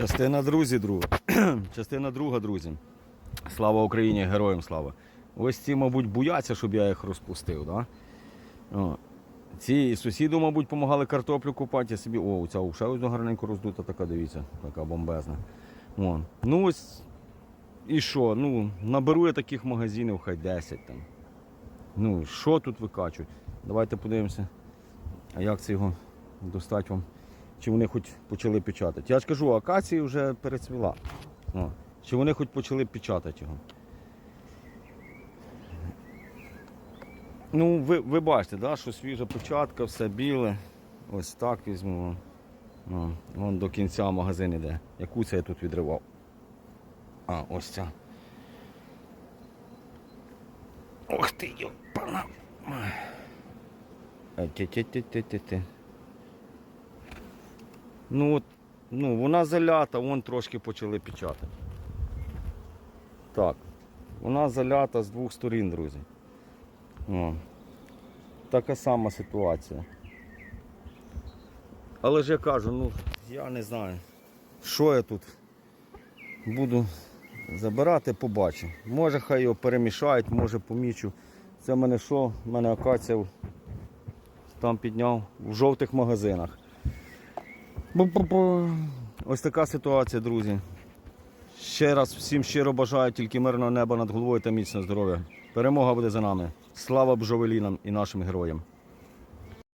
Частина друзі, друга. Частина друга, друзі. Слава Україні, героям слава. Ось ці, мабуть, бояться, щоб я їх розпустив. Да? О. Ці сусіду, мабуть, допомагали картоплю купати. Я собі. О, ця уша ось гарненько роздута, така, дивіться, така бомбезна. Вон. Ну ось. І що? Ну, наберу я таких магазинів, хай 10 там. Ну, що тут викачують? Давайте подивимося. А як це його достати вам? Чи вони хоч почали печатати? Я ж кажу, акація вже перецвіла. О. Чи вони хоч почали печатати його? Ну, ви, ви бачите, да, що свіжа початка, все біле. Ось так візьму. О, вон до кінця магазин іде. Яку це я тут відривав? А, ось ця. Ох ти, йопана. Ті-ті-ті-ті-ті. Ну, от, ну, вона залята, вон трошки почали печатати. Так, вона залята з двох сторін, друзі. О, така сама ситуація. Але ж я кажу, ну, я не знаю, що я тут буду забирати, побачу. Може хай його перемішають, може помічу. Це в мене що? В мене акація там підняв в жовтих магазинах. Ось така ситуація, друзі. Ще раз всім щиро бажаю тільки мирного неба над головою та міцного здоров'я. Перемога буде за нами. Слава бжовелінам і нашим героям.